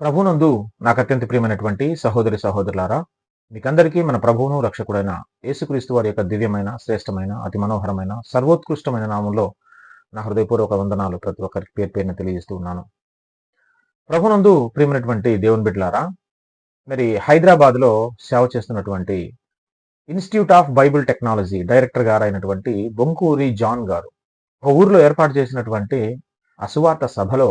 ప్రభునందు నాకు అత్యంత ప్రియమైనటువంటి సహోదరి సహోదరులారా మీకందరికీ మన ప్రభువును రక్షకుడైన యేసుక్రీస్తు వారి యొక్క దివ్యమైన శ్రేష్టమైన అతి మనోహరమైన సర్వోత్కృష్టమైన నామంలో నా హృదయపూర్వక వందనాలు ప్రతి ఒక్కరికి పేరు పేరున తెలియజేస్తూ ఉన్నాను. ప్రభునందు ప్రియమైనటువంటి దేవుని బిడ్డలారా మరి హైదరాబాద్లో సేవ చేస్తున్నటువంటి institute of Bible technology director గారు అయినటువంటి బొంకూరి జాన్ గారు ఒక ఊర్లో ఏర్పాటు చేసినటువంటి అసువార్త సభలో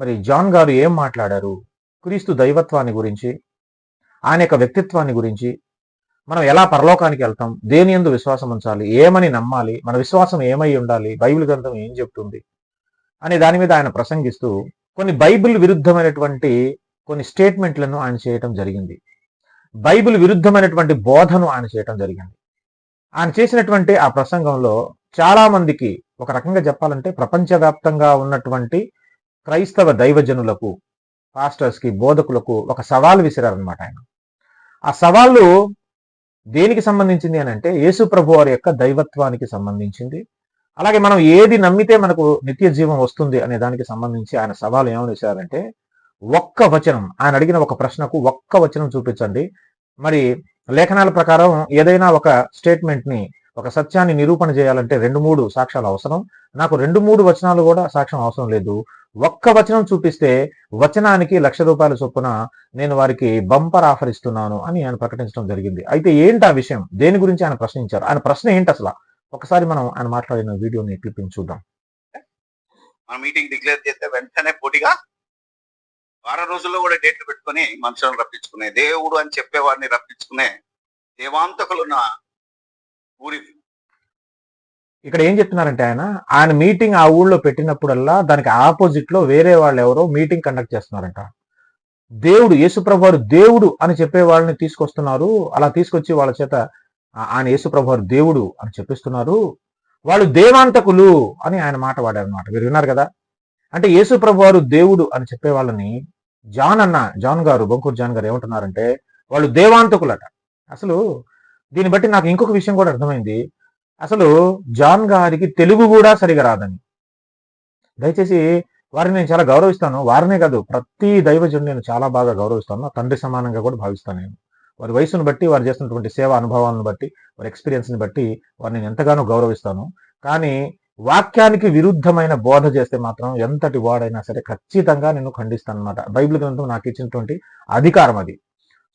మరి జాన్ గారు ఏం మాట్లాడారు? క్రీస్తు దైవత్వాన్ని గురించి ఆయన యొక్క వ్యక్తిత్వాన్ని గురించి మనం ఎలా పరలోకానికి వెళ్తాం? దేని ఎందు విశ్వాసం ఉంచాలి? ఏమని నమ్మాలి? మన విశ్వాసం ఏమై ఉండాలి? బైబిల్ గ్రంథం ఏం చెప్తుంది? అనే దాని మీద ఆయన ప్రసంగిస్తూ కొన్ని బైబిల్ విరుద్ధమైనటువంటి కొన్ని స్టేట్మెంట్లను ఆయన చేయటం జరిగింది. బైబిల్ విరుద్ధమైనటువంటి బోధను ఆయన చేయటం జరిగింది. ఆయన చేసినటువంటి ఆ ప్రసంగంలో చాలా మందికి ఒక రకంగా చెప్పాలంటే ప్రపంచవ్యాప్తంగా ఉన్నటువంటి క్రైస్తవ దైవజనులకు పాస్టర్స్కి బోధకులకు ఒక సవాల్ విసిరారనమాట ఆయన. ఆ సవాళ్ళు దేనికి సంబంధించింది అని అంటే యేసు ప్రభు వారి యొక్క దైవత్వానికి సంబంధించింది. అలాగే మనం ఏది నమ్మితే మనకు నిత్య జీవం వస్తుంది అనే దానికి సంబంధించి ఆయన సవాలు ఏమని వేశారంటే ఒక్క వచనం ఆయన అడిగిన ఒక ప్రశ్నకు ఒక్క వచనం చూపించండి. మరి లేఖనాల ప్రకారం ఏదైనా ఒక స్టేట్మెంట్ని ఒక సత్యాన్ని నిరూపణ చేయాలంటే రెండు మూడు సాక్ష్యాలు అవసరం. నాకు రెండు మూడు వచనాలు కూడా సాక్ష్యం అవసరం లేదు. ఒక్క వచనం చూపిస్తే వచనానికి లక్ష రూపాయల చొప్పున నేను వారికి బంపర్ ఆఫర్ ఇస్తున్నాను అని ఆయన ప్రకటించడం జరిగింది. అయితే ఏంటి ఆ విషయం? దేని గురించి ఆయన ప్రశ్నించారు? ఆయన ప్రశ్న ఏంటి అసలు? ఒకసారి మనం ఆయన మాట్లాడిన వీడియోని క్లిప్పింగ్ చూద్దాం. మన మీటింగ్ డిక్లేర్ చేస్తే వెంటనే పోటీగా వారం రోజుల్లో కూడా డేట్లు పెట్టుకొని మనుషులను రప్పించుకునే దేవుడు అని చెప్పేవాడిని రప్పించుకునే దేవాంతకులున్న ఊరిది. ఇక్కడ ఏం చెప్తున్నారంటే ఆయన ఆయన మీటింగ్ ఆ ఊళ్ళో పెట్టినప్పుడల్లా దానికి ఆపోజిట్లో వేరే వాళ్ళు ఎవరో మీటింగ్ కండక్ట్ చేస్తున్నారంట. దేవుడు యేసుప్రభారు దేవుడు అని చెప్పే వాళ్ళని తీసుకొస్తున్నారు. అలా తీసుకొచ్చి వాళ్ళ చేత ఆయన యేసుప్రభు దేవుడు అని చెప్పిస్తున్నారు. వాళ్ళు దేవాంతకులు అని ఆయన మాట వాడారు అనమాట మీరు విన్నారు కదా? అంటే యేసుప్రభువారు దేవుడు అని చెప్పే వాళ్ళని జాన్ అన్న జాన్ గారు బొంకూరు జాన్ గారు ఏమంటున్నారంటే వాళ్ళు దేవాంతకులట. అసలు దీన్ని బట్టి నాకు ఇంకొక విషయం కూడా అర్థమైంది. అసలు జాన్ గారికి తెలుగు కూడా సరిగా రాదని. దయచేసి వారిని నేను చాలా గౌరవిస్తాను. వారినే కాదు ప్రతి దైవజుని నేను చాలా బాగా గౌరవిస్తాను. నా తండ్రి సమానంగా కూడా భావిస్తాను నేను. వారి వయసును బట్టి వారు చేస్తున్నటువంటి సేవా అనుభవాలను బట్టి వారి ఎక్స్పీరియన్స్ని బట్టి వారిని నేను ఎంతగానో గౌరవిస్తాను. కానీ వాక్యానికి విరుద్ధమైన బోధ చేస్తే మాత్రం ఎంతటి వాడైనా సరే ఖచ్చితంగా నేను ఖండిస్తాను అనమాట బైబిల్ గ్రంథం నాకు ఇచ్చినటువంటి అధికారం అది.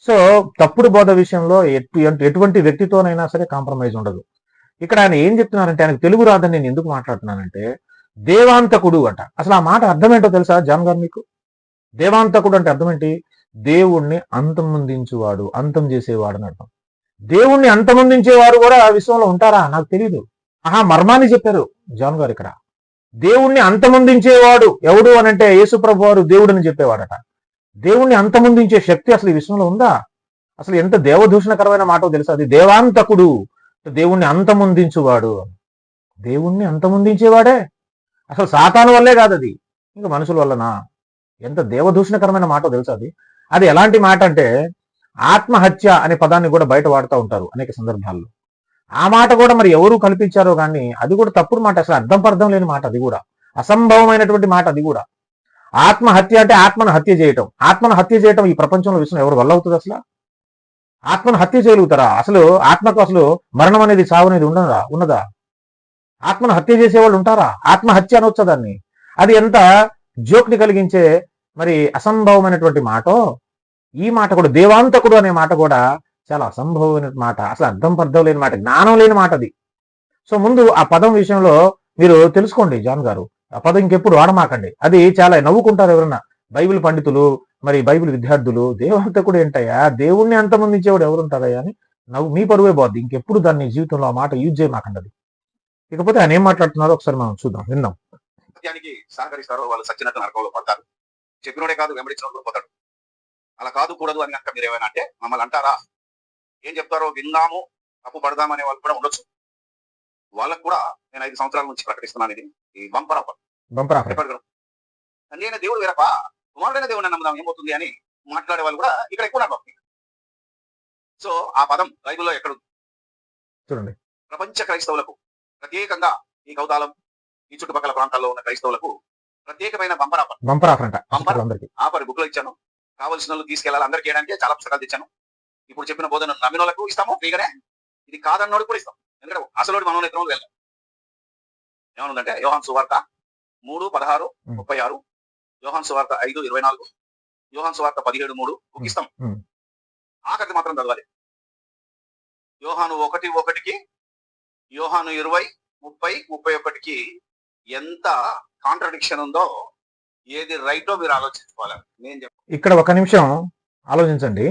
సో తప్పుడు బోధ విషయంలో ఎటు- ఎటువంటి వ్యక్తితోనైనా సరే కాంప్రమైజ్ ఉండదు. ఇక్కడ ఆయన ఏం చెప్తున్నారంటే ఆయనకు తెలుగు రాదని నేను ఎందుకు మాట్లాడుతున్నానంటే దేవాంతకుడు అంట. అసలు ఆ మాట అర్థం ఏంటో తెలుసా జాన్ గారు మీకు? దేవాంతకుడు అంటే అర్థం ఏంటి దేవుణ్ణి అంతమొందించువాడు అంతం చేసేవాడు అని అర్థం. దేవుణ్ణి అంతమొందించేవారు కూడా ఆ విశ్వంలో ఉంటారా? నాకు తెలియదు ఆహా మర్మాన్ని చెప్పారు జాన్ గారు ఇక్కడ. దేవుణ్ణి అంతమొందించేవాడు ఎవడు అని అంటే యేసుప్రభు వారు దేవుడని చెప్పేవాడట. దేవుణ్ణి అంతమొందించే శక్తి అసలు ఈ విశ్వంలో ఉందా? అసలు ఎంత దేవదూషణకరమైన మాటో తెలుసా? అది దేవాంతకుడు దేవుణ్ణి అంతమొందించువాడు. దేవుణ్ణి అంతమొందించేవాడే? అసలు సాతాను వల్లే కాదు అది ఇంకా మనుషుల వల్లనా? ఎంత దేవదూషణకరమైన మాటో తెలుసా అది? అది ఎలాంటి మాట అంటే ఆత్మహత్య అనే పదాన్ని కూడా బయట వాడుతూ ఉంటారు అనేక సందర్భాల్లో. ఆ మాట కూడా మరి ఎవరు కల్పించారో కానీ అది కూడా తప్పుడు మాట. అసలు అర్థం పర్థం లేని మాట అది కూడా. అసంభవమైనటువంటి మాట అది కూడా. ఆత్మహత్య అంటే ఆత్మను హత్య చేయటం. ఆత్మను హత్య చేయటం ఈ ప్రపంచంలో విషయం ఎవరు వల్ల అవుతుంది అసలు? ఆత్మను హత్య చేయగలుగుతారా? అసలు ఆత్మకు అసలు మరణం అనేది చావు అనేది ఉండదా? ఉన్నదా? ఆత్మను హత్య చేసేవాళ్ళు ఉంటారా? ఆత్మహత్య అనొచ్చా దాన్ని? అది ఎంత జోక్ని కలిగించే మరి అసంభవమైనటువంటి మాటో? ఈ మాట కూడా దేవాంతకుడు అనే మాట కూడా చాలా అసంభవమైన మాట. అసలు అర్థం పర్థం లేని మాట జ్ఞానం లేని మాట అది. సో ముందు ఆ పదం విషయంలో మీరు తెలుసుకోండి జాన్ గారు. పదం ఇంకెప్పుడు వాడమాకండి అది చాలా నవ్వుకుంటారు ఎవరన్నా. బైబిల్ పండితులు మరి బైబిల్ విద్యార్థులు దేవాంతకుడు ఏంటయ్యా దేవుణ్ణి అంతమందించేవాడు ఎవరు ఉంటారయ్యా అని నవ్వు మీ పరువే పోద్ది. ఇంకెప్పుడు దాన్ని జీవితంలో ఆ మాట యూజ్ చేయమాకండి అది. ఇకపోతే ఆయన ఏం మాట్లాడుతున్నారో ఒకసారి మనం చూద్దాం విందాం. సత్యానికి సహకరిస్తారో వాళ్ళు సత్యనత నరకంలో పడతారు. చెప్పినోడే కాదు వెంబడించిన పోతాడు అలా కాదు కూడదు అని కనుక మీరు ఏమైనా అంటే మమ్మల్ని అంటారా? ఏం చెప్తారో విన్నాము తప్పు పడదామనే వాళ్ళు కూడా ఉండొచ్చు. వాళ్ళకు కూడా నేను ఐదు సంవత్సరాల నుంచి ప్రకటిస్తున్నాను ఇది ఈ బంపర్ ఆఫర్. Bumper offer. భయపడగలం నేను దేవుడు వేరప్ప కుమారుడైన దేవుడిని నమ్ముదాం ఏమవుతుంది అని మాట్లాడే వాళ్ళు కూడా ఇక్కడ ఎక్కువ బాబు. సో ఆ పదం బైబిల్లో ఎక్కడ? చూడండి. ప్రపంచ క్రైస్తవులకు ప్రత్యేకంగా ఈ కౌతాలం ఈ చుట్టుపక్కల ప్రాంతాల్లో ఉన్న క్రైస్తవులకు ప్రత్యేకమైన బంపర్ ఆఫర్. బంపర్ ఆఫర్ అంట? అందరికి. ఆఫర్ బుక్లో ఇచ్చాను. కావాల్సిన వాళ్ళు తీసుకెళ్ళాలి. అందరికి చేయడానికి చాలా పుస్తకాలు తెచ్చాను. ఇప్పుడు చెప్పిన బోధన నమ్మిన వాళ్ళకు ఇస్తాము ఫ్రీగానే. ఇది కాదన్నోడు కూడా ఇస్తాం. ఎందుకంటే అసలు మనోనేత్రం వెళ్ళాం ఏమనుందంటే యోహాన్ సువార్త మూడు పదహారు. ముప్పై ఆరు యోహాన్ సువార్త ఐదు ఇరవై నాలుగు యోహాన్ సువార్త పదిహేడు మూడు Hmm. ఆఖరిది మాత్రం చదవాలి. యోహాను ఒకటి ఒకటికి యోహాను ఇరవై ముప్పై ముప్పై ఒకటికి ఎంత కాంట్రడిక్షన్ ఉందో ఏది రైటో మీరు ఆలోచించుకోవాలి. నేను ఇక్కడ ఒక నిమిషం ఆలోచించండి.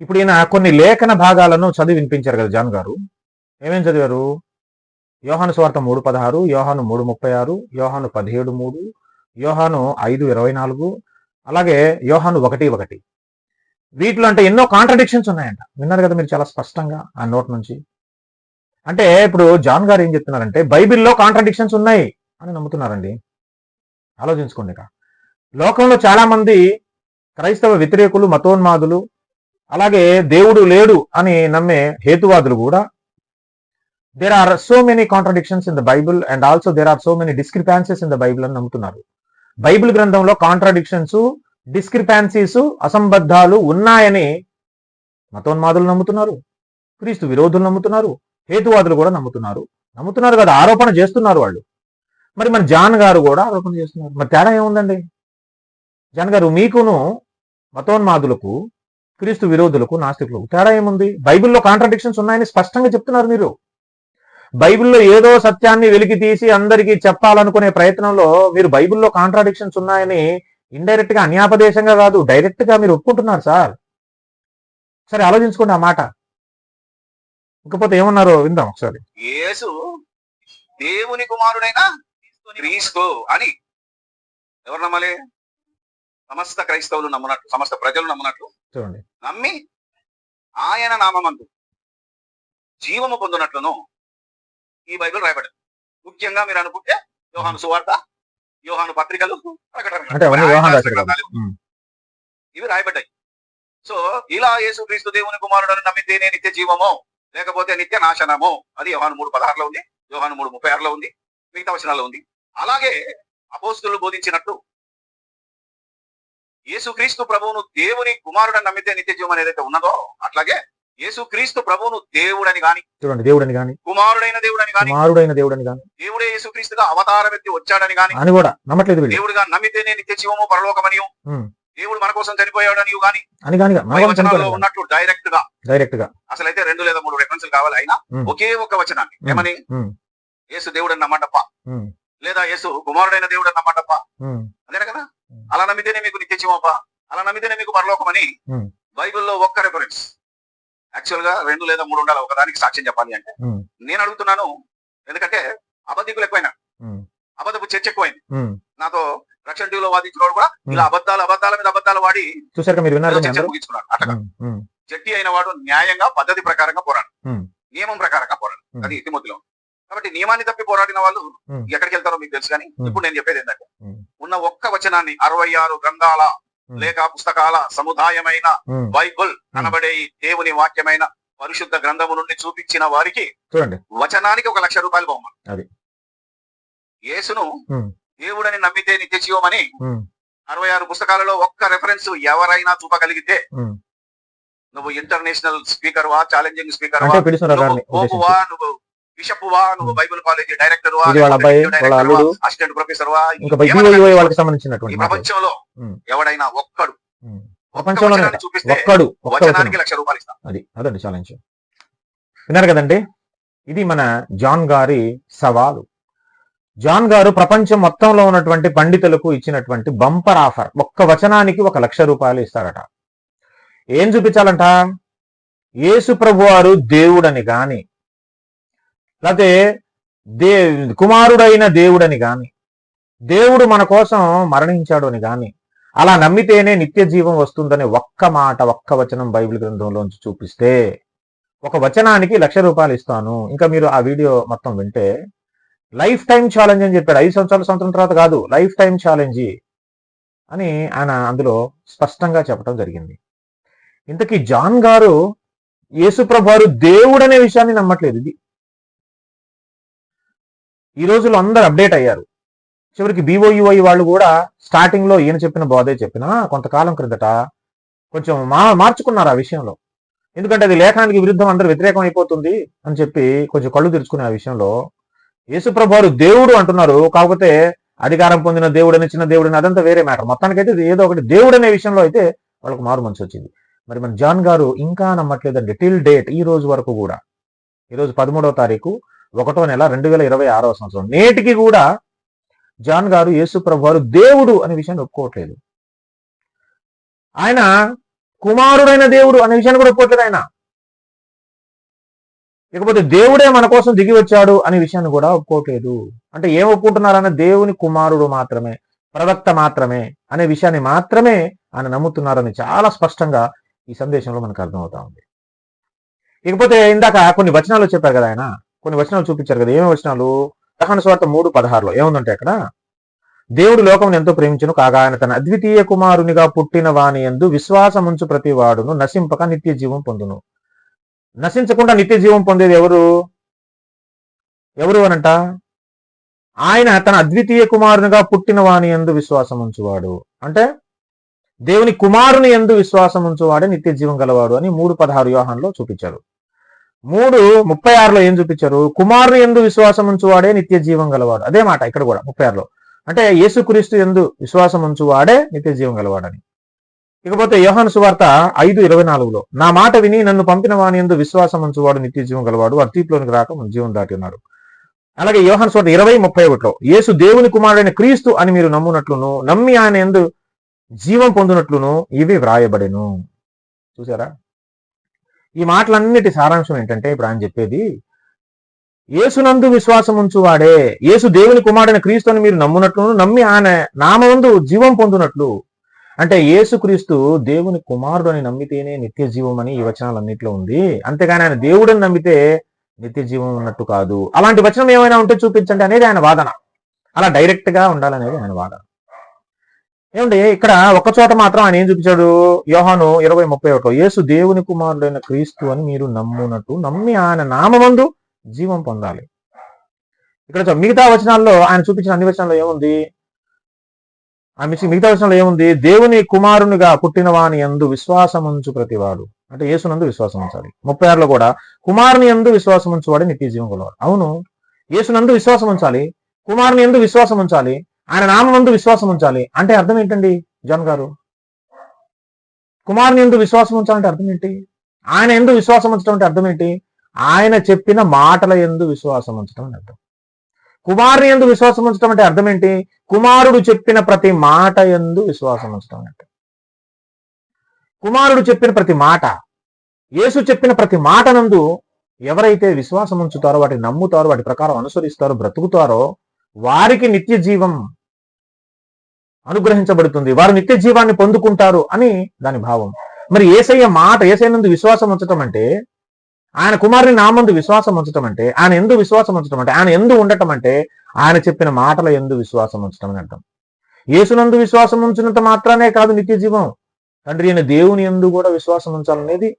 ఇప్పుడు ఈయన కొన్ని లేఖన భాగాలను చదివి వినిపించారు కదా జాన్ గారు. ఏమేం చదివారు? యోహాను స్వార్థ మూడు పదహారు యోహాను మూడు ముప్పై ఆరు యోహాను పదిహేడు మూడు యోహాను ఐదు ఇరవై నాలుగు అలాగే యోహాను ఒకటి ఒకటి. వీటిలో అంటే ఎన్నో కాంట్రడిక్షన్స్ ఉన్నాయంట. విన్నారు కదా మీరు చాలా స్పష్టంగా ఆ నోట్ నుంచి. అంటే ఇప్పుడు జాన్ గారు ఏం చెప్తున్నారంటే బైబిల్లో కాంట్రడిక్షన్స్ ఉన్నాయి అని నమ్ముతున్నారండి. ఆలోచించుకోండి ఇక. లోకంలో చాలామంది క్రైస్తవ వ్యతిరేకులు మతోన్మాదులు అలాగే దేవుడు లేడు అని నమ్మే హేతువాదులు కూడా there are so many contradictions in the Bible and also there are so many discrepancies in the Bible అని నమ్ముతున్నారు. బైబిల్ గ్రంథంలో కాంట్రడిక్షన్స్ డిస్క్రిపాన్సీస్ అసంబద్ధాలు ఉన్నాయని మతోన్మాదులు నమ్ముతున్నారు. క్రీస్తు విరోధులు నమ్ముతున్నారు. హేతువాదులు కూడా నమ్ముతున్నారు. నమ్ముతున్నారు కదా ఆరోపణ చేస్తున్నారు వాళ్ళు. మరి మన జాన్ గారు కూడా ఆరోపణ చేస్తున్నారు. మరి తేడా ఏముందండి? జాన్ గారు మీకును మతోన్మాదులకు క్రీస్తు విరోధులకు నాస్తికులకు తేడా ఏముంది? బైబిల్లో కాంట్రడిక్షన్స్ ఉన్నాయని స్పష్టంగా చెప్తున్నారు మీరు. బైబిల్లో ఏదో సత్యాన్ని వెలికి తీసి అందరికీ చెప్పాలనుకునే ప్రయత్నంలో మీరు బైబిల్లో కాంట్రాడిక్షన్స్ ఉన్నాయని ఇండైరెక్ట్గా అన్యాపదేశంగా కాదు డైరెక్ట్గా మీరు ఒప్పుకుంటున్నారు సార్. సరే ఆలోచించుకోండి ఆ మాట. ఇకపోతే ఏమన్నారో విందాం ఒకసారి. యేసు దేవుని కుమారుడైన క్రీస్తు అని. ఎవరు నమ్మాలి? సమస్త క్రైస్తవులు నమ్మునట్లు సమస్త ప్రజలు నమ్మునట్లు చూడండి. నమ్మి ఆయన నామందు జీవము పొందినట్లును. ఈ బైబిల్ రాయబడింది. ముఖ్యంగా మీరు అనుకుంటే యోహాను సువార్త యోహాను పత్రికలు ఇవి రాయబడ్డాయి. సో ఇలా యేసు క్రీస్తు దేవుని కుమారుడని నమ్మితేనే నిత్య జీవము లేకపోతే నిత్య నాశనము అది యోహాను మూడు పదహారులో ఉంది యోహాను మూడు ముప్పై ఆరులో ఉంది మిగతా వచనాల్లో ఉంది. అలాగే అపోస్తులు బోధించినట్టు యేసు క్రీస్తు ప్రభువును దేవుని కుమారుడని నమ్మితే నిత్య జీవం ఏదైతే ఉన్నదో అట్లాగే యేసు క్రీస్తు ప్రభువును దేవుడని గాని చూడండి దేవుడని గాని కుమారుడైన దేవుడని గాని కుమారుడైన దేవుడని గాని దేవుడే యేసు క్రీస్తుగా అవతారం ఎత్తి వచ్చాడని గాని అని కూడా నమ్మట్లేదు దేవుడిగా నమ్మితేనే నిత్య జీవము పరలోకమనియు ఉమ్, దేవుడు మన కోసం చనిపోయాడనియు గాని అని గాని ఉన్నట్టు డైరెక్ట్గా డైరెక్ట్గా అసలు అయితే రెండు లేదా మూడు రెఫరెన్స్లు కావాలి. అయినా. ఒకే ఒక్క వచనాన్ని. ఏమని? యేసు దేవుడు నమ్మండప్ప. ఉమ్, లేదా యేసు కుమారుడైన దేవుడు నమ్మండప్ప. ఉమ్, అదేనా కదా. అలా నమ్మితేనే మీకు నిత్య జీవమప్ప. అలా నమ్మితేనే మీకు పరలోకమని. బైబిల్లో ఒక్క రెఫరెన్స్ యాక్చువల్గా రెండు లేదా మూడు ఉండాలి ఒకదానికి సాక్ష్యం చెప్పాలి అంటే నేను అడుగుతున్నాను ఎందుకంటే అబద్ధికులు ఎక్కువైనా అబద్ధపు చర్చ ఎక్కువైంది. నాతో రక్షణ టీవీలో వాదించినోడు కూడా ఇలా అబద్ధాలు అబద్ధాల మీద అబద్ధాలు వాడి చర్చ? ముగించుకున్నాడు అట్లా జట్టి అయిన వాడు న్యాయంగా పద్ధతి ప్రకారంగా పోరాడు. నియమం ప్రకారంగా పోరాడు. అది తిమోతిలో కాబట్టి నియమాన్ని తప్పి పోరాడిన వాళ్ళు. ఎక్కడికి వెళ్తారో మీకు తెలుసు కానీ. ఇప్పుడు నేను చెప్పేది ఏంటంటే. ఉన్న ఒక్క వచనాన్ని అరవై ఆరు గ్రంథాల. లేక పుస్తకాల సముదాయమైన. బైబుల్ అనబడే ఈ దేవుని వాక్యమైన పరిశుద్ధ గ్రంథము నుండి చూపించిన వారికి చూడండి వచనానికి ఒక లక్ష రూపాయలు బహుమతి అది. యేసును. దేవుడని నమ్మితే నిత్య జీవమని అరవై ఆరు పుస్తకాలలో ఒక్క రెఫరెన్స్ ఎవరైనా చూపగలిగితే. నువ్వు ఇంటర్నేషనల్ స్పీకర్ వా ఛాలెంజింగ్ స్పీకర్ వా నువ్వు బిషప్ వా నువ్వు బైబిల్ కాలేజీ డైరెక్టర్ వా. అసిస్టెంట్ ప్రొఫెసర్ ఇంకా వాళ్ళకి సంబంధించినటువంటి. ప్రపంచంలో. ఎవడైనా ఒక్కడు వచనానికి లక్ష రూపాయలు ఇస్తాం. అది అదండి ఛాలెంజ్ విన్నారు కదండి? ఇది మన జాన్ గారి సవాలు. జాన్ గారు ప్రపంచం మొత్తంలో ఉన్నటువంటి పండితులకు ఇచ్చినటువంటి బంపర్ ఆఫర్. ఒక్క వచనానికి ఒక లక్ష రూపాయలు ఇస్తారట. ఏం చూపించాలంట? యేసు ప్రభు వారు దేవుడని గాని లేకపోతే దే కుమారుడైన దేవుడని గాని దేవుడు మన కోసం మరణించాడు అని గాని అలా నమ్మితేనే నిత్య జీవం వస్తుందని ఒక్క మాట ఒక్క వచనం బైబిల్ గ్రంథంలోంచి చూపిస్తే ఒక వచనానికి లక్ష రూపాయలు ఇస్తాను. ఇంకా మీరు ఆ వీడియో మొత్తం వింటే లైఫ్ టైం ఛాలెంజ్ అని చెప్పాడు. ఐదు సంవత్సరాల సంవత్సరం తర్వాత కాదు లైఫ్ టైం ఛాలెంజ్ అని ఆయన అందులో స్పష్టంగా చెప్పడం జరిగింది. ఇంతకీ జాన్ గారు యేసుప్రభు వారు దేవుడనే విషయాన్ని నమ్మట్లేదు. ఇది ఈ రోజుల్లో అందరు అప్డేట్ అయ్యారు. చివరికి బీఓయుఐ వాళ్ళు కూడా స్టార్టింగ్లో ఈయన చెప్పిన బోధే చెప్పినా కొంతకాలం క్రిందట కొంచెం మా మార్చుకున్నారు ఆ విషయంలో. ఎందుకంటే అది లేఖనానికి విరుద్ధం అందరూ వ్యతిరేకం అయిపోతుంది అని చెప్పి కొంచెం కళ్ళు తెరుచుకునే ఆ విషయంలో యేసుప్రభారు దేవుడు అంటున్నారు. కాకపోతే అధికారం పొందిన దేవుడు అని చిన్న దేవుడు అని అదంతా వేరే మ్యాటర్. మొత్తానికైతే ఇది ఏదో ఒకటి దేవుడు అనే విషయంలో అయితే వాళ్ళకు మారు మనసు వచ్చింది. మరి మన జాన్ గారు ఇంకా నమ్మట్లేదండి. టిల్ డేట్ ఈ రోజు వరకు కూడా. ఈ రోజు పదమూడవ తారీఖు. ఒకటో నెల రెండు వేల ఇరవై ఆరవ సంవత్సరం. నేటికి కూడా జాన్ గారు యేసు ప్రభువారు దేవుడు అనే విషయాన్ని ఒప్పుకోవట్లేదు. ఆయన కుమారుడైన దేవుడు అనే విషయాన్ని కూడా ఒప్పుకోవట్లేదు ఆయన. ఇకపోతే దేవుడే మన కోసం దిగి వచ్చాడు అనే విషయాన్ని కూడా ఒప్పుకోవట్లేదు. అంటే ఏం ఒప్పుకుంటున్నారన్న దేవుని కుమారుడు మాత్రమే ప్రవక్త మాత్రమే అనే విషయాన్ని మాత్రమే ఆయన నమ్ముతున్నారని చాలా స్పష్టంగా ఈ సందేశంలో మనకు అర్థమవుతా ఉంది. ఇకపోతే ఇందాక కొన్ని వచనాలు చెప్పారు కదా ఆయన. కొన్ని వచనాలు చూపించారు కదా. ఏమేమి వచనాలు? దహన స్వార్థ మూడు పదహారులో ఏముందంటే అక్కడ? దేవుడు లోకం ఎంతో ప్రేమించను కాగా ఆయన తన అద్వితీయ కుమారునిగా పుట్టిన వాని ఎందు విశ్వాసముంచు ప్రతి వాడును నశింపక నిత్య జీవం పొందును. నశించకుండా నిత్య జీవం పొందేది ఎవరు? ఎవరు అనంట? ఆయన తన అద్వితీయ కుమారునిగా పుట్టిన వాని ఎందు విశ్వాసం ఉంచువాడు అంటే దేవుని కుమారుని ఎందు విశ్వాసం ఉంచువాడే నిత్య జీవం గలవాడు అని మూడు పదహారు వ్యూహాన్లో చూపించారు. మూడు ముప్పై ఆరులో ఏం చూపించారు? కుమారుడు ఎందు విశ్వాసం ఉంచువాడే నిత్య జీవం గలవాడు. అదే మాట ఇక్కడ కూడా ముప్పై ఆరులో. అంటే యేసుక్రీస్తు ఎందు విశ్వాసం ఉంచువాడే నిత్య జీవం గలవాడని. ఇకపోతే యోహాను సువార్త ఐదు ఇరవై నాలుగులో నా మాట విని నన్ను పంపిన వాని ఎందు విశ్వాసం ఉంచువాడు నిత్య జీవం గలవాడు. అతీపులోనికి రాక జీవం దాటి ఉన్నారు. అలాగే యోహాను సువార్త ఇరవై ముప్పై ఒకటిలో యేసు దేవుని కుమారుడైన క్రీస్తు అని మీరు నమ్మునట్లును నమ్మి ఆయన ఎందు జీవం పొందినట్లును ఇవి వ్రాయబడెను. చూసారా? ఈ మాటలన్నిటి సారాంశం ఏంటంటే ఇప్పుడు ఆయన చెప్పేది ఏసునందు విశ్వాసం ఉంచువాడే యేసు దేవుని కుమారుడైన క్రీస్తు అని మీరు నమ్మునట్లు నమ్మి ఆయన నామందు జీవం పొందునట్లు. అంటే యేసు క్రీస్తు దేవుని కుమారుడు అని నమ్మితేనే నిత్య జీవం అని ఈ వచనాలన్నింటిలో ఉంది. అంతేగాని ఆయన దేవుడని నమ్మితే నిత్య జీవం ఉన్నట్టు కాదు. అలాంటి వచనం ఏమైనా ఉంటే చూపించండి అనేది ఆయన వాదన. అలా డైరెక్ట్గా ఉండాలనేది ఆయన వాదన. ఏమండి ఇక్కడ ఒక చోట మాత్రం ఆయన ఏం చూపించాడు? యోహాను ఇరవై ముప్పై ఒకటో. యేసు దేవుని కుమారుడైన క్రీస్తు అని మీరు నమ్మునట్టు నమ్మి ఆయన నామందు జీవం పొందాలి. ఇక్కడ మిగతా వచనాల్లో ఆయన చూపించిన అన్ని వచనాల్లో ఏముంది? ఆ మిగతా మిగతా వచనంలో ఏముంది? దేవుని కుమారునిగా పుట్టిన వాని ఎందు విశ్వాసం ఉంచు ప్రతివాడు. అంటే యేసునందు విశ్వాసం ఉంచాలి. ముప్పై ఆరులో కూడా కుమారుని ఎందు విశ్వాసం ఉంచువాడు నిత్య జీవం గలవాడు. అవును యేసునందు విశ్వాసం ఉంచాలి. కుమారుని ఎందు విశ్వాసం ఉంచాలి. ఆయన నామందు విశ్వాసం ఉంచాలి. అంటే అర్థం ఏంటండి జాన్ గారు? కుమారుని ఎందు విశ్వాసం ఉంచాలంటే అర్థం ఏంటి? ఆయన ఎందు విశ్వాసం ఉంచడం అంటే అర్థం ఏంటి? ఆయన చెప్పిన మాటల ఎందు విశ్వాసం ఉంచడం అని అర్థం. కుమారుని ఎందు విశ్వాసం ఉంచడం అంటే అర్థం ఏంటి? కుమారుడు చెప్పిన ప్రతి మాట ఎందు విశ్వాసం ఉంచడం అని అర్థం. కుమారుడు చెప్పిన ప్రతి మాట యేసు చెప్పిన ప్రతి మాట నందు ఎవరైతే విశ్వాసం ఉంచుతారో వాటిని నమ్ముతారో వాటి ప్రకారం అనుసరిస్తారో బ్రతుకుతారో వారికి నిత్య జీవం అనుగ్రహించబడుతుంది. వారు నిత్య జీవాన్ని పొందుకుంటారు అని దాని భావం. మరి ఏసయ్య మాట ఏసయ్య నందు విశ్వాసం ఉంచటం అంటే ఆయన కుమారుని నామందు విశ్వాసం ఉంచటం అంటే ఆయన ఎందు విశ్వాసం ఉంచటం అంటే ఆయన ఎందు ఉండటం అంటే ఆయన చెప్పిన మాటల ఎందు విశ్వాసం ఉంచటం అని అర్థం. యేసునందు విశ్వాసం ఉంచినంత మాత్రానే కాదు నిత్య జీవం. తండ్రి అయిన దేవుని ఎందు కూడా విశ్వాసం ఉంచాలనేది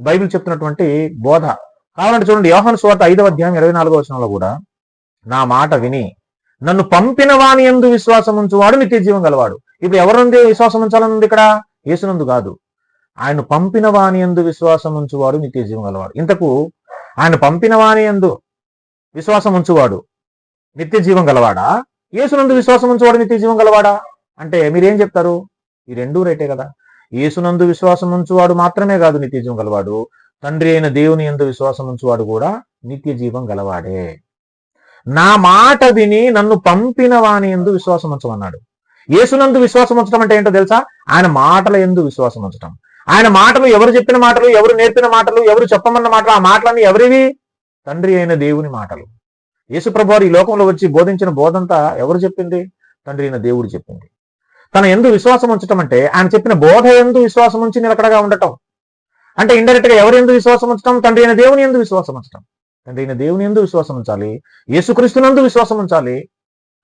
బైబిల్ చెప్తున్నటువంటి బోధ. కావాలంటే చూడండి యోహాను స్వార్థ ఐదవ అధ్యాయం ఇరవై నాలుగో వచనంలో కూడా నా మాట విని నన్ను పంపిన వాని ఎందు విశ్వాసం ఉంచువాడు నిత్య జీవం గలవాడు. ఇప్పుడు ఎవరుంది విశ్వాసం ఉంచాలని ఉంది ఇక్కడ? యేసునందు కాదు. ఆయన పంపిన వాని ఎందు విశ్వాసం ఉంచువాడు నిత్య జీవం గలవాడు. ఇంతకు ఆయన పంపిన వాని ఎందు విశ్వాసం ఉంచువాడు నిత్య జీవం గలవాడా? యేసునందు విశ్వాసం ఉంచువాడు నిత్య జీవం గలవాడా? అంటే మీరేం చెప్తారు? ఈ రెండూ రైటే కదా. యేసునందు విశ్వాసం ఉంచువాడు మాత్రమే కాదు నిత్య జీవం గలవాడు. తండ్రి అయిన దేవుని ఎందు విశ్వాసం ఉంచువాడు కూడా నిత్య జీవం గలవాడే. నా మాట విని నన్ను పంపిన వాని ఎందు విశ్వాసం ఉంచమన్నాడు. యేసునందు విశ్వాసం ఉంచడం అంటే ఏంటో తెలుసా? ఆయన మాటల ఎందు విశ్వాసం ఉంచడం ఆయన మాటలు ఎవరు చెప్పిన మాటలు ఎవరు నేర్పిన మాటలు ఎవరు చెప్పమన్న మాటలు ఆ మాటలన్నీ ఎవరివి? తండ్రి అయిన దేవుని మాటలు. యేసుప్రభు వారు ఈ లోకంలో వచ్చి బోధించిన బోధంతా ఎవరు చెప్పింది? తండ్రి అయిన దేవుడు చెప్పింది. తన ఎందు విశ్వాసం ఉంచటం అంటే ఆయన చెప్పిన బోధ ఎందు విశ్వాసం ఉంచి నిలకడగా ఉండటం. అంటే ఇండైరెక్ట్గా ఎవరు ఎందు విశ్వాసం ఉంచడం తండ్రి అయిన దేవుని ఎందు విశ్వాసం ఉంచడం తండ్రి అయిన దేవుని ఎందు విశ్వాసం ఉంచాలి యేసుక్రీస్తునందు విశ్వాసం ఉంచాలి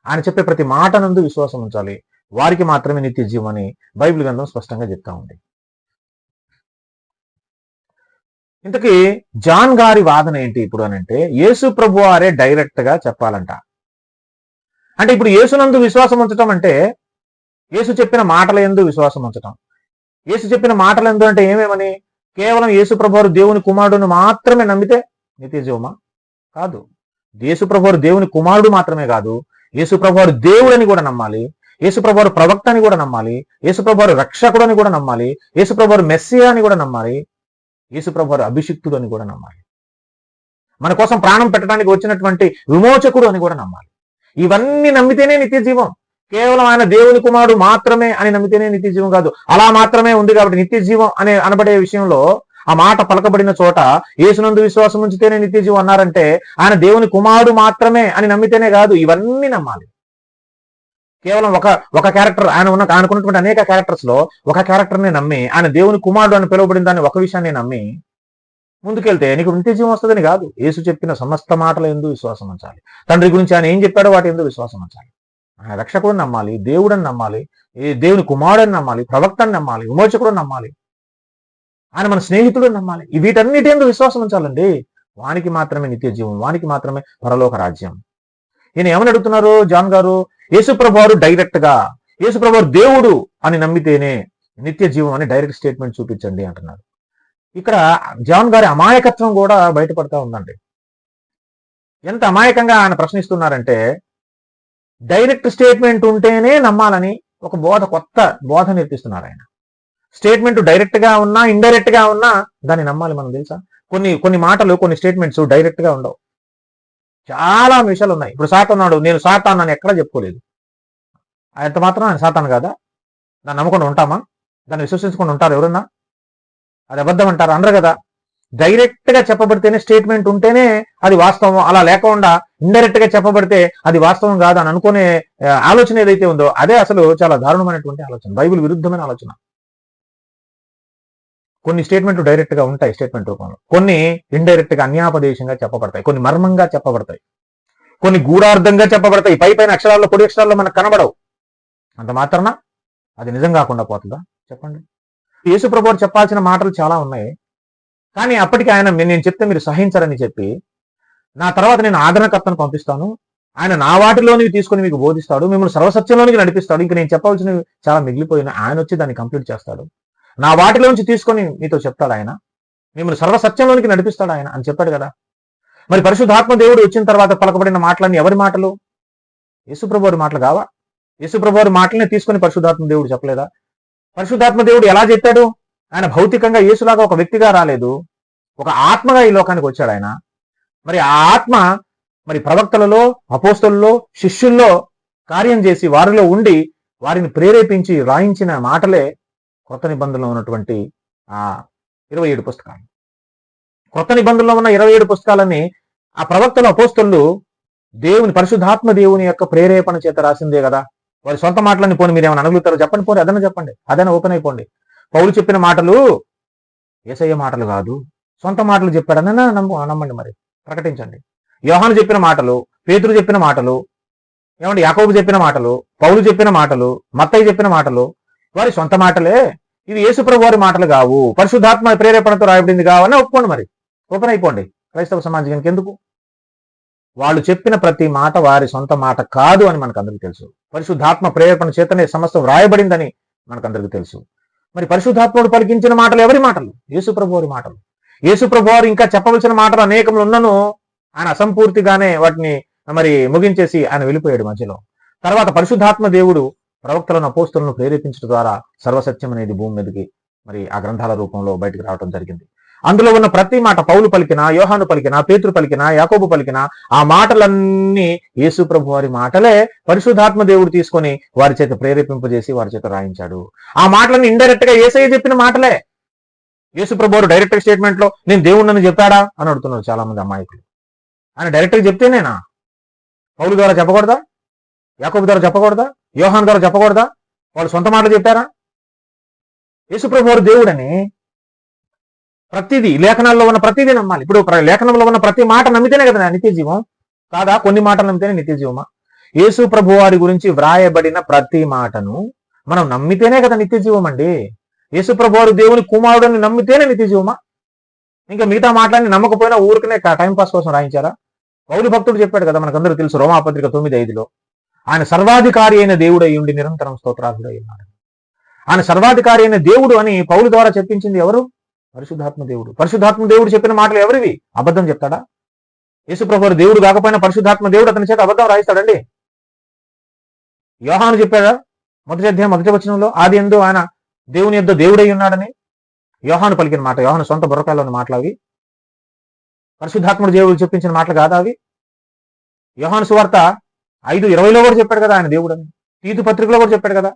ఆయన చెప్పే ప్రతి మాట నందు విశ్వాసం ఉంచాలి. వారికి మాత్రమే నిత్య జీవమని బైబిల్ గ్రంథం స్పష్టంగా చెప్తా ఉంది. ఇంతకీ జాన్ గారి వాదన ఏంటి ఇప్పుడు అని అంటే యేసు ప్రభు వారే డైరెక్ట్గా చెప్పాలంట. అంటే ఇప్పుడు యేసునందు విశ్వాసం ఉంచటం అంటే యేసు చెప్పిన మాటల ఎందు విశ్వాసం ఉంచటం. యేసు చెప్పిన మాటల ఎందు అంటే ఏమేమని? కేవలం యేసు ప్రభువారు దేవుని కుమారుడును మాత్రమే నమ్మితే నిత్యజీవమా? కాదు. యేసుప్రభువారు దేవుని కుమారుడు మాత్రమే కాదు యేసుప్రభువారు దేవుడని కూడా నమ్మాలి యేసుప్రభువారు ప్రవక్త అని కూడా నమ్మాలి యేసుప్రభువారు రక్షకుడు అని కూడా నమ్మాలి యేసుప్రభువారు మెస్సియా అని కూడా నమ్మాలి యేసుప్రభువారు అభిషిక్తుడు అని కూడా నమ్మాలి. మన కోసం ప్రాణం పెట్టడానికి వచ్చినటువంటి విమోచకుడు అని కూడా నమ్మాలి. ఇవన్నీ నమ్మితేనే నిత్య జీవం కేవలం ఆయన దేవుని కుమారుడు మాత్రమే అని నమ్మితేనే నిత్య జీవం కాదు. అలా మాత్రమే ఉంది కాబట్టి నిత్య జీవం అనే అనబడే విషయంలో ఆ మాట పలకబడిన చోట యేసునందు విశ్వాసం ఉంచితేనే నిత్య జీవం అన్నారంటే ఆయన దేవుని కుమారుడు మాత్రమే అని నమ్మితేనే కాదు. ఇవన్నీ నమ్మాలి. కేవలం ఒక ఒక క్యారెక్టర్ ఆయన ఉన్న ఆయనకున్నటువంటి అనేక క్యారెక్టర్స్లో ఒక క్యారెక్టర్ని నమ్మి ఆయన దేవుని కుమారుడు అని పిలువబడిన దాన్ని ఒక విషయాన్ని నమ్మి ముందుకెళ్తే నీకు నిత్య జీవం వస్తుందని కాదు. యేసు చెప్పిన సమస్త మాటలు ఎందు విశ్వాసం ఉంచాలి. తండ్రి గురించి ఆయన ఏం చెప్పాడో వాటి ఎందు విశ్వాసం ఉంచాలి. ఆయన రక్షకుడు నమ్మాలి దేవుడని నమ్మాలి ఏ దేవుని కుమారుడని నమ్మాలి ప్రవక్తని నమ్మాలి విమోచకుడు నమ్మాలి. ఆయన మన స్నేహితుడు నమ్మాలి. వీటన్నిటి ఎందుకు విశ్వాసం ఉంచాలండి. వానికి మాత్రమే నిత్య జీవం వానికి మాత్రమే పరలోక రాజ్యం. ఈయన ఏమని అడుగుతున్నారు జాన్ గారు? యేసుప్రభువారు డైరెక్ట్గా యేసుప్రభువారు దేవుడు అని నమ్మితేనే నిత్య జీవం అని డైరెక్ట్ స్టేట్మెంట్ చూపించండి అంటున్నారు. ఇక్కడ జాన్ గారి అమాయకత్వం కూడా బయటపడతా ఉందండి. ఎంత అమాయకంగా ఆయన ప్రశ్నిస్తున్నారంటే డైరెక్ట్ స్టేట్మెంట్ ఉంటేనే నమ్మాలని ఒక బోధ కొత్త బోధ నేర్పిస్తున్నారు ఆయన. స్టేట్మెంట్ డైరెక్ట్గా ఉన్నా ఇండైరెక్ట్గా ఉన్నా దాన్ని నమ్మాలి మనం తెలుసా? కొన్ని కొన్ని మాటలు కొన్ని స్టేట్మెంట్స్ డైరెక్ట్గా ఉండవు. చాలా విషయాలు ఉన్నాయి. ఇప్పుడు సాతన్నాడు నేను సాతాన్ అని ఎక్కడా చెప్పుకోలేదు. ఎంత మాత్రం ఆయన సాతాను కదా? దాన్ని నమ్మకుండా ఉంటామా? దాన్ని విశ్వసించకుండా ఉంటారు ఎవరన్నా? అది అబద్ధం అంటారు? అనరు కదా. డైరెక్ట్గా చెప్పబడితేనే స్టేట్మెంట్ ఉంటేనే అది వాస్తవం. అలా లేకుండా ఇండైరెక్ట్గా చెప్పబడితే అది వాస్తవం కాదు అని అనుకునే ఆలోచన ఏదైతే ఉందో అదే అసలు చాలా దారుణమైనటువంటి ఆలోచన. బైబిల్ విరుద్ధమైన ఆలోచన. కొన్ని స్టేట్మెంట్లు డైరెక్ట్గా ఉంటాయి స్టేట్మెంట్ రూపంలో. కొన్ని ఇండైరెక్ట్గా అన్యాపదేశంగా చెప్పబడతాయి కొన్ని మర్మంగా చెప్పబడతాయి కొన్ని గూఢార్థంగా చెప్పబడతాయి. పై పైన అక్షరాల్లో పొడి అక్షరాల్లో మనకు కనబడవు. అంత మాత్రాన? అది నిజం కాకుండా పోతుందా? చెప్పండి. యేసు ప్రభువారు చెప్పాల్సిన మాటలు చాలా ఉన్నాయి. కానీ అప్పటికి ఆయన నేను చెప్తే మీరు సహించరని చెప్పి నా తర్వాత నేను ఆదరణకర్తను పంపిస్తాను. ఆయన నా వాటిలోనివి తీసుకొని మీకు బోధిస్తాడు. మిమ్మల్ని సర్వసత్యంలోనికి నడిపిస్తాడు. ఇంకా నేను చెప్పవలసినవి చాలా మిగిలిపోయిన ఆయన వచ్చి దాన్ని కంప్లీట్ చేస్తాడు. నా వాటిలోంచి తీసుకొని మీతో చెప్తాడు ఆయన. మిమ్మల్ని సర్వసత్యంలోనికి నడిపిస్తాడు ఆయన అని చెప్పాడు కదా. మరి పరిశుద్ధాత్మ దేవుడు వచ్చిన తర్వాత పలకబడిన మాటలన్నీ ఎవరి మాటలు? యేసుప్రభువారి మాటలు కావా? యేసుప్రభువారి మాటలనే తీసుకొని పరిశుద్ధాత్మ దేవుడు చెప్పలేదా? పరిశుద్ధాత్మ దేవుడు ఎలా చెప్పాడు? ఆయన భౌతికంగా యేసులాగా ఒక వ్యక్తిగా రాలేదు. ఒక ఆత్మగా ఈ లోకానికి వచ్చాడు ఆయన. మరి ఆ ఆత్మ మరి ప్రవక్తలలో అపోస్తలలో శిష్యుల్లో కార్యం చేసి వారిలో ఉండి వారిని ప్రేరేపించి రాయించిన మాటలే కొత్త నిబంధనలో ఉన్నటువంటి ఆ ఇరవై ఏడు పుస్తకాలు. కొత్త నిబంధనలో ఉన్న ఇరవై ఏడు పుస్తకాలని ఆ ప్రవక్తలు అపోస్తులు దేవుని పరిశుద్ధాత్మ దేవుని యొక్క ప్రేరేపణ చేత రాసిందే కదా. వారి సొంత మాటలని పోని మీరు ఏమైనా అనగలుగుతారో చెప్పండి పోనీ అదన చెప్పండి అదన ఓపెన్ అయిపోండి. పౌలు చెప్పిన మాటలు ఏసయ్య మాటలు కాదు. సొంత మాటలు చెప్పాడనైనా నమ్ము నమ్మండి మరి ప్రకటించండి. యోహాను చెప్పిన మాటలు పేతురు చెప్పిన మాటలు ఏమండి యాకోబు చెప్పిన మాటలు పౌలు చెప్పిన మాటలు మత్తయ్య చెప్పిన మాటలు వారి సొంత మాటలే. ఇది యేసుప్రభు వారి మాటలు కావు. పరిశుద్ధాత్మ ప్రేరేపణతో రాయబడింది కావని ఒప్పుకోండి మరి. ఓపెన్ అయిపోండి. క్రైస్తవ సమాజానికి ఎందుకు? వాళ్ళు చెప్పిన ప్రతి మాట వారి సొంత మాట కాదు అని మనకు అందరికీ తెలుసు. పరిశుద్ధాత్మ ప్రేరేపణ చేతనే సమస్తం వ్రాయబడిందని మనకు అందరికీ తెలుసు. మరి పరిశుద్ధాత్ముడు పలికించిన మాటలు ఎవరి మాటలు? యేసుప్రభు వారి మాటలు. యేసుప్రభు వారు ఇంకా చెప్పవలసిన మాటలు అనేకములు ఉన్నను. ఆయన అసంపూర్తిగానే వాటిని మరి ముగించేసి ఆయన వెళ్ళిపోయాడు మధ్యలో. తర్వాత పరిశుద్ధాత్మ దేవుడు ప్రవక్తలను అపోస్తులను ప్రేరేపించడం ద్వారా సర్వసత్యం అనేది భూమి మీదకి మరి ఆ గ్రంథాల రూపంలో బయటకు రావడం జరిగింది. అందులో ఉన్న ప్రతి మాట పౌలు పలికిన యోహాను పలికిన పేతురు పలికిన యాకోబు పలికిన ఆ మాటలన్నీ యేసు ప్రభు వారి మాటలే పరిశుధాత్మ దేవుడు తీసుకొని వారి చేత ప్రేరేపింపజేసి వారి చేత రాయించాడు. ఆ మాటలను ఇండైరెక్ట్గా ఏసయ్య చెప్పిన మాటలే. యేసు ప్రభు వారు డైరెక్ట్ స్టేట్మెంట్లో నేను దేవుణ్ణని చెప్పాడా అని అడుగుతున్నారు చాలా మంది అమాయకులు. ఆయన డైరెక్ట్గా చెప్తేనేనా? పౌలు ద్వారా చెప్పకూడదా? యాకోబు ద్వారా చెప్పకూడదా? యోహాన్ ద్వారా చెప్పకూడదా? వాళ్ళు సొంత మాటలు చెప్పారా? యేసుప్రభు వారు దేవుడని ప్రతిదీ లేఖనాల్లో ఉన్న ప్రతిదీ నమ్మాలి. ఇప్పుడు లేఖనంలో ఉన్న ప్రతి మాట నమ్మితేనే కదా నిత్య జీవం కాదా? కొన్ని మాటలు నమ్మితేనే నిత్య జీవమా యేసు ప్రభు వారి గురించి వ్రాయబడిన ప్రతి మాటను మనం నమ్మితేనే కదా నిత్య జీవం అండి యేసు ప్రభు వారు దేవుని కుమారుడిని నమ్మితేనే నిత్య జీవమా ఇంకా మిగతా మాటలని నమ్మకపోయినా ఊరికనే టైం పాస్ కోసం రాయించారా? పౌలు భక్తుడు చెప్పాడు కదా మనకందరూ తెలుసు రోమాపత్రిక తొమ్మిది ఐదులో. ఆయన సర్వాధికారి అయిన దేవుడు అయి ఉండి నిరంతరం స్తోత్రార్థుడై ఉన్నాడు ఆయన సర్వాధికారి అయిన దేవుడు అని పౌలు ద్వారా చెప్పించింది ఎవరు? పరిశుద్ధాత్మ దేవుడు. పరిశుద్ధాత్మ దేవుడు చెప్పిన మాటలు ఎవరివి? అబద్ధం చెప్తాడా? యేసుప్రభు దేవుడు కాకపోయినా పరిశుద్ధాత్మ దేవుడు అతని చేత అబద్ధం రాయిస్తాడండి. యోహాను చెప్పాడా? మొదటి అధ్యాయం మొదటి వచనంలో ఆది ఎందు ఆయన దేవుని యొద్ద దేవుడై ఉన్నాడని యోహాను పలికిన మాట. యోహాను సొంత బుర్రకాయలోని మాటలు అవి పరిశుద్ధాత్ముడు దేవుడు చెప్పించిన మాటలు కాదా అవి? యోహాను సువార్త ఐదు ఇరవైలో కూడా చెప్పాడు కదా ఆయన దేవుడు అని. తీతు పత్రికలో కూడా చెప్పాడు కదా.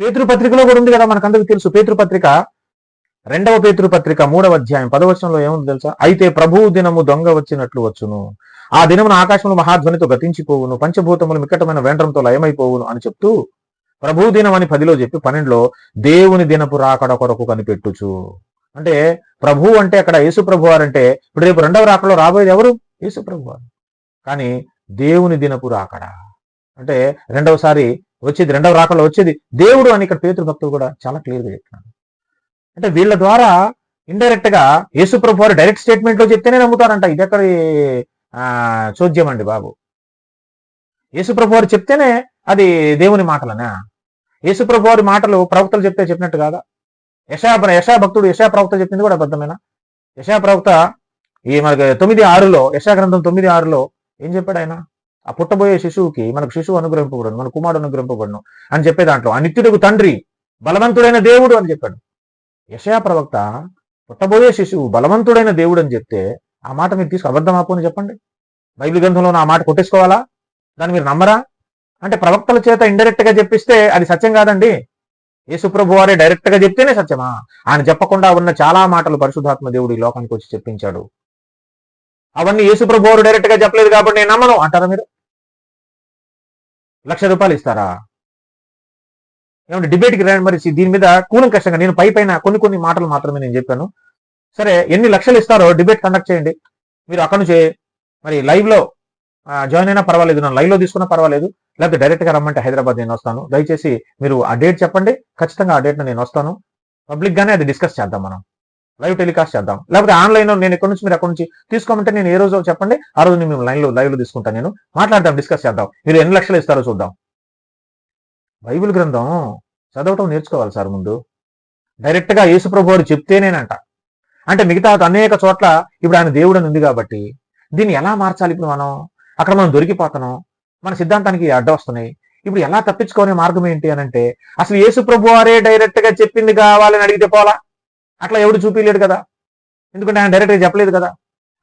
పేతృ పత్రికలో కూడా ఉంది కదా మనకందరికి తెలుసు. పేతృ పత్రిక రెండవ పేతృ పత్రిక మూడవ అధ్యాయం పదవచనంలో ఏముంది తెలుసా? అయితే ప్రభు దినము దొంగ వచ్చినట్లు వచ్చును. ఆ దినమున ఆకాశంలో మహాధ్వనితో గతించిపోవును పంచభూతములు మికటమైన వేండ్రంతో లయమైపోవును అని చెప్తూ ప్రభు దినం అని పదిలో చెప్పి పన్నెండులో దేవుని దినపు రాకడ కొరకు కనిపెట్టుచు. అంటే ప్రభు అంటే అక్కడ యేసు ప్రభు వారంటే ఇప్పుడు రేపు రెండవ రాకడలో రాబోయేది ఎవరు? యేసు ప్రభు వారు కానీ దేవుని దినపు రాకడా? అంటే రెండవసారి వచ్చేది రెండవ రాకడలో వచ్చేది. దేవుడు అని ఇక్కడ పేతృ భక్తులు కూడా చాలా క్లియర్గా చెప్తున్నాడు అంటే వీళ్ళ ద్వారా ఇండైరెక్ట్గా యేసుప్రభు వారు డైరెక్ట్ స్టేట్మెంట్లో చెప్తేనే నమ్ముతారంట. ఇది ఎక్కడ చోద్యం అండి బాబు? యేసుప్రభు వారు చెప్తేనే అది దేవుని మాటలనా? యేసుప్రభు వారి మాటలు ప్రవక్తలు చెప్తే చెప్పినట్టు కాదా? యశా యశా భక్తుడు యశా ప్రవక్త చెప్పింది కూడా అబద్ధమేనా? యశా ప్రవక్త ఈ మనకి తొమ్మిది ఆరులో యశా గ్రంథం తొమ్మిది ఆరులో ఏం చెప్పాడు ఆయన? ఆ పుట్టబోయే శిశువుకి మనకు శిశువు అనుగ్రహింపబడను మన కుమారుడు అనుగ్రహింపబడను అని చెప్పే దాంట్లో ఆ నిత్యుడుకు తండ్రి బలవంతుడైన దేవుడు అని చెప్పాడు. యశయా ప్రవక్త పుట్టబోయే శిశువు బలవంతుడైన దేవుడు అని చెప్తే ఆ మాట మీరు తీసుకు అబద్ధం ఆపు చెప్పండి. బైబిల్ గ్రంథంలో ఆ మాట కొట్టేసుకోవాలా? దాన్ని మీరు నమ్మరా? అంటే ప్రవక్తల చేత ఇండైరెక్ట్గా చెప్పిస్తే అది సత్యం కాదండి. యేసుప్రభు వారే డైరెక్ట్గా చెప్తేనే సత్యమా? ఆయన చెప్పకుండా ఉన్న చాలా మాటలు పరిశుద్ధాత్మ దేవుడు ఈ లోకానికి వచ్చి చెప్పించాడు. అవన్నీ యేసుప్రభు వారు డైరెక్ట్గా చెప్పలేదు కాబట్టి నేను నమ్మను అంటారా మీరు? లక్ష రూపాయలు ఇస్తారా? ఏమంటే డిబేట్కి రాండి మరి. దీని మీద కూలంకషంగా నేను పై పైన కొన్ని కొన్ని మాటలు మాత్రమే నేను చెప్పాను. సరే ఎన్ని లక్షలు ఇస్తారో డిబేట్ కండక్ట్ చేయండి. మీరు అక్కడ నుంచి మరి లైవ్లో జాయిన్ అయినా పర్వాలేదు నన్ను లైవ్లో తీసుకున్నా పర్వాలేదు. లేకపోతే డైరెక్ట్గా రమ్మంటే హైదరాబాద్ నేను వస్తాను. దయచేసి మీరు ఆ డేట్ చెప్పండి. ఖచ్చితంగా ఆ డేట్ను నేను వస్తాను. పబ్లిక్గానే అది డిస్కస్ చేద్దాం మనం. లైవ్ టెలికాస్ట్ చేద్దాం. లేకపోతే ఆన్లైన్లో నేను ఎక్కడి నుంచి మీరు అక్కడి నుంచి తీసుకోమంటే నేను ఏ రోజు చెప్పండి ఆ రోజు మేము లైన్లో లైవ్లో తీసుకుంటాను నేను. మాట్లాడదాం డిస్కస్ చేద్దాం. మీరు ఎన్ని లక్షలు ఇస్తారో చూద్దాం. బైబిల్ గ్రంథం చదవటం నేర్చుకోవాలి సార్ ముందు. డైరెక్ట్గా యేసుప్రభు వారు చెప్తేనేనంట. అంటే మిగతా అనేక చోట్ల ఇప్పుడు ఆయన దేవుడు అని ఉంది కాబట్టి దీన్ని ఎలా మార్చాలి ఇప్పుడు మనం? అక్కడ మనం దొరికిపోతున్నాం. మన సిద్ధాంతానికి అడ్డ వస్తున్నాయి. ఇప్పుడు ఎలా తప్పించుకునే మార్గం ఏంటి అని అంటే అసలు యేసు ప్రభు వారే డైరెక్ట్గా చెప్పింది కావాలని అడిగితే పోలా? అట్లా ఎవడు చూపించలేడు కదా? ఎందుకంటే ఆయన డైరెక్ట్గా చెప్పలేదు కదా?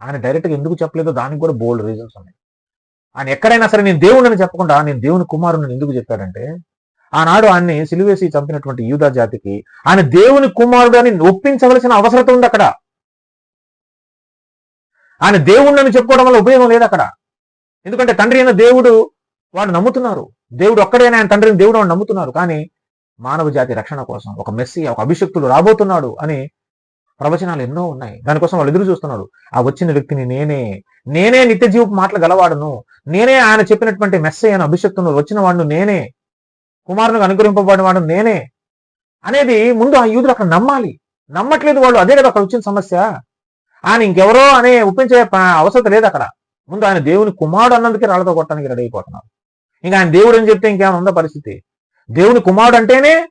ఆయన డైరెక్ట్గా ఎందుకు చెప్పలేదో దానికి కూడా బోల్డ్ రీజన్స్ ఉన్నాయి. ఆయన ఎక్కడైనా సరే నేను దేవుడిని చెప్పకుండా నేను దేవుని కుమారుని ఎందుకు చెప్పాడంటే ఆనాడు ఆయన్ని సిలువేసి చంపినటువంటి యూదా జాతికి ఆయన దేవుని కుమారుడు అని ఒప్పించవలసిన అవసరం ఉంది అక్కడ. ఆయన దేవుణ్ణని చెప్పుకోవడం వల్ల ఉపయోగం లేదు అక్కడ. ఎందుకంటే తండ్రి అయిన దేవుడు వాడు నమ్ముతున్నారు. దేవుడు ఒక్కడైనా ఆయన తండ్రిని దేవుడు వాడు నమ్ముతున్నారు. కానీ మానవ జాతి రక్షణ కోసం ఒక మెస్సి ఒక అభిషక్తుడు రాబోతున్నాడు అని ప్రవచనాలు ఎన్నో ఉన్నాయి. దానికోసం వాళ్ళు ఎదురు చూస్తున్నారు. ఆ వచ్చిన వ్యక్తిని నేనే నేనే నిత్య జీవపు మాటలు గలవాడును. నేనే ఆయన చెప్పినటువంటి మెస్సే అని అభిషక్తును వచ్చిన వాడును నేనే కుమారునికి అనుగ్రహింపబడిన వాడు నేనే అనేది ముందు ఆ యూదులు అక్కడ నమ్మాలి. నమ్మట్లేదు వాళ్ళు. అదే కదా అక్కడ వచ్చిన సమస్య. ఆయన ఇంకెవరో అనే ఒప్పించే అవసరం లేదు అక్కడ. ముందు ఆయన దేవుని కుమారుడు అన్నందుకే రాళ్ళతో కొట్టడానికి రెడీ అయిపోతున్నారు. ఇంకా ఆయన దేవుడు అని చెప్తే ఇంకేమైనా ఉందా పరిస్థితి? దేవుని కుమారుడు అంటేనే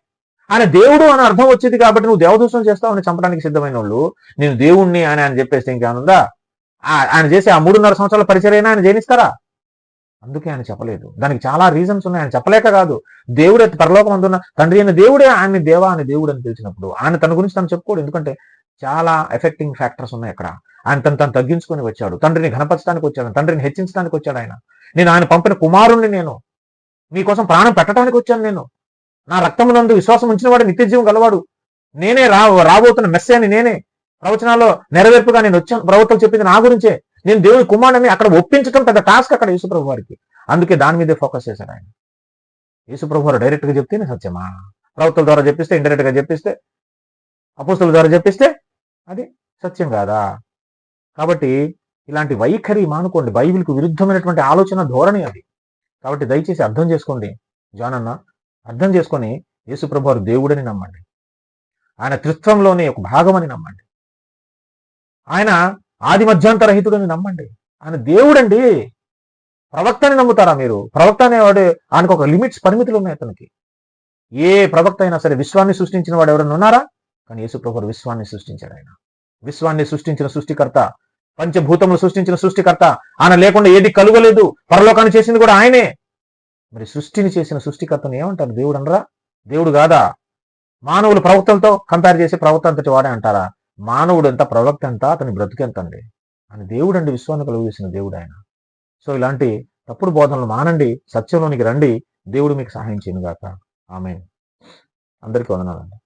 ఆయన దేవుడు అని అర్థం వచ్చేది కాబట్టి నువ్వు దేవదూషణం చేస్తావు అని చంపడానికి సిద్ధమైన వాళ్ళు నేను దేవుణ్ణి అని ఆయన చెప్పేస్తే ఇంకేమైనా ఆ- ఆయన చేసే ఆ మూడున్నర సంవత్సరాల పరిచయైనా ఆయన జయనిస్తారా అందుకే ఆయన చెప్పలేదు. దానికి చాలా రీజన్స్ ఉన్నాయి. ఆయన చెప్పలేక కాదు. దేవుడే పరలోకం అందున్న తండ్రి అయిన దేవుడే ఆయన దేవా అని దేవుడు అని పిలిచినప్పుడు ఆయన తన గురించి తను చెప్పుకోడు. ఎందుకంటే చాలా ఎఫెక్టింగ్ ఫ్యాక్టర్స్ ఉన్నాయి అక్కడ. ఆయన తను తను తగ్గించుకొని వచ్చాడు. తండ్రిని ఘనపరచడానికి వచ్చాడు. తండ్రిని హెచ్చించడానికి వచ్చాడు ఆయన. నేను ఆయన పంపిన కుమారుణ్ణి నేను. మీకోసం ప్రాణం పెట్టడానికి వచ్చాను నేను. నా రక్తమునందు విశ్వాసం ఉంచినవాడు నిత్యజీవం గలవాడు. నేనే రా రాబోతున్న మెస్సేని నేనే. ప్రవచనాల్లో నెరవేర్పుగా నేను వచ్చాను. ప్రవక్తలు చెప్పింది నా గురించే. నేను దేవుని కుమారుడని అక్కడ ఒప్పించడం పెద్ద టాస్క్ అక్కడ యేసుప్రభు వారికి. అందుకే దాని మీదే ఫోకస్ చేశారు ఆయన. యేసుప్రభు వారు డైరెక్ట్గా చెప్తేనే సత్యమా? ప్రవక్తల ద్వారా చెప్పిస్తే ఇండైరెక్ట్గా చెప్పిస్తే అపోస్తుల ద్వారా చెప్పిస్తే అది సత్యం కాదా? కాబట్టి ఇలాంటి వైఖరి మానుకోండి. బైబిల్కు విరుద్ధమైనటువంటి ఆలోచన ధోరణి అది. కాబట్టి దయచేసి అర్థం చేసుకోండి. జాన్ అన్న అర్థం చేసుకొని యేసుప్రభు వారు దేవుడని నమ్మండి. ఆయన త్రిత్వంలోనే ఒక భాగమని నమ్మండి. ఆయన ఆది మధ్యాంతరహితుడని నమ్మండి. ఆయన దేవుడండి. ప్రవక్త అని నమ్ముతారా మీరు? ప్రవక్త అనేవాడు ఆయనకు ఒక లిమిట్స్ పరిమితులు ఉన్నాయి అతనికి. ఏ ప్రవక్త అయినా సరే విశ్వాన్ని సృష్టించిన వాడు ఎవరైనా ఉన్నారా? కానీ యేసుప్రభు విశ్వాన్ని సృష్టించాడు ఆయన. విశ్వాన్ని సృష్టించిన సృష్టికర్త పంచభూతములు సృష్టించిన సృష్టికర్త. ఆయన లేకుండా ఏది కలుగలేదు. పరలోకాన్ని చేసింది కూడా ఆయనే. మరి సృష్టిని చేసిన సృష్టికర్తను ఏమంటారు? దేవుడు అనరా? దేవుడు కాదా? మానవులు ప్రవక్తలతో కంపేర్ చేసి ప్రవక్త అంతటి వాడే అంటారా? మానవుడు ఎంత ప్రవక్త ఎంత అతని బ్రతికెంత అండి అని దేవుడు అండి విశ్వాన్ని కలుగు చేసిన దేవుడు ఆయన. సో ఇలాంటి తప్పుడు బోధనలు మానండి. సత్యంలోనికి రండి. దేవుడు మీకు సహాయం చేయను గాక ఆమె అందరికీ వందనాలండి.